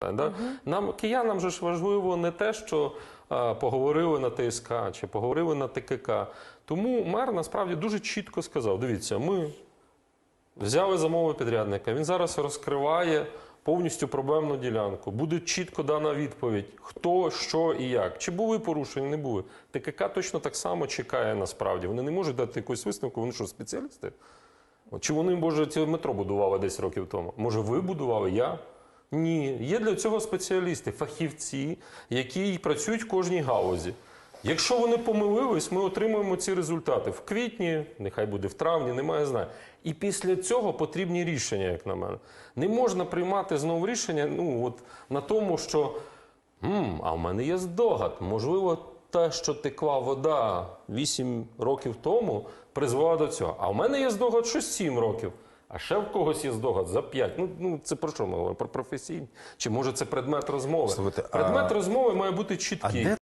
Да? Нам, киянам же ж важливо не те, що а, поговорили на ТСК чи поговорили на ТКК. Тому мер насправді дуже чітко сказав: дивіться, ми взяли замову підрядника, він зараз розкриває повністю проблемну ділянку. Буде чітко дана відповідь, хто, що і як. Чи були порушення, не були. ТКК точно так само чекає насправді. Вони не можуть дати якусь висновку, вони що, спеціалісти? Чи вони, може, це метро будували 10 років тому? Може, ви будували? Я? Ні. Є для цього спеціалісти, фахівці, які працюють в кожній галузі. Якщо вони помилились, ми отримуємо ці результати в квітні, нехай буде в травні, немає знаю. І після цього потрібні рішення, як на мене. Не можна приймати знову рішення ну, от, на тому, що «М, а в мене є здогад. Можливо, те, що текла вода 8 років тому, призвела до цього. А в мене є здогад, що 7 років. А ще в когось є здогад за 5. Ну, ну це про що ми говоримо? Про професійні? Чи може це предмет розмови? Слухайте, а- предмет розмови має бути А чіткий. де